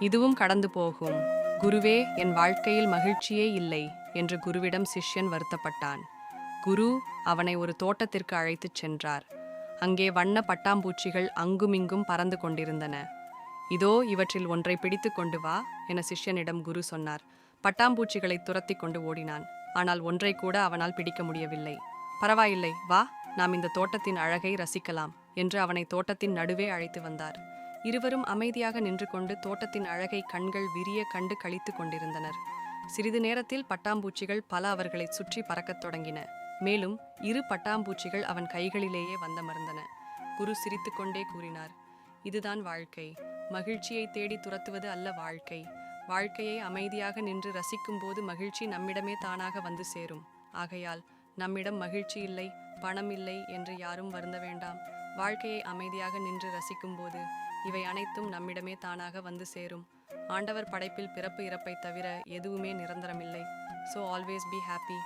இதுவும் கடந்து போகும். குருவே என் வாழ்க்கையில் மகிழ்ச்சியே இல்லை என்று குருவிடம் சிஷ்யன் வருத்தப்பட்டான். குரு அவனை ஒரு தோட்டத்திற்கு அழைத்துச் சென்றார். அங்கே வண்ண பட்டாம்பூச்சிகள் அங்குமிங்கும் பறந்து கொண்டிருந்தன. இதோ இவற்றில் ஒன்றை பிடித்து கொண்டு வா என சிஷ்யனிடம் குரு சொன்னார். பட்டாம்பூச்சிகளை துரத்தி கொண்டு ஓடினான். ஆனால் ஒன்றை கூட அவனால் பிடிக்க முடியவில்லை. பரவாயில்லை வா நாம் இந்த தோட்டத்தின் அழகை ரசிக்கலாம் என்று அவனை தோட்டத்தின் நடுவே அழைத்து வந்தார். இருவரும் அமைதியாக நின்று கொண்டு தோட்டத்தின் அழகை கண்கள் விரிய கண்டு கழித்துக் கொண்டிருந்தனர். சிறிது நேரத்தில் பட்டாம்பூச்சிகள் பல அவர்களை சுற்றி பறக்கத் தொடங்கின. மேலும் இரு பட்டாம்பூச்சிகள் அவன் கைகளிலேயே வந்தமர்ந்தன. குரு சிரித்துக்கொண்டே கூறினார் இதுதான் வாழ்க்கை. மகிழ்ச்சியை தேடி துரத்துவது அல்ல வாழ்க்கை. வாழ்க்கையை அமைதியாக நின்று ரசிக்கும்போது மகிழ்ச்சி நம்மிடமே தானாக வந்து சேரும். ஆகையால் நம்மிடம் மகிழ்ச்சி இல்லை பணம் இல்லை என்று யாரும் வருந்த வேண்டாம். வாழ்க்கையை அமைதியாக நின்று ரசிக்கும்போது இவை அனைத்தும் நம்மிடமே தானாக வந்து சேரும். ஆண்டவர் படைப்பில் பிறப்பு இறப்பை தவிர எதுவுமே நிரந்தரமில்லை. So always be happy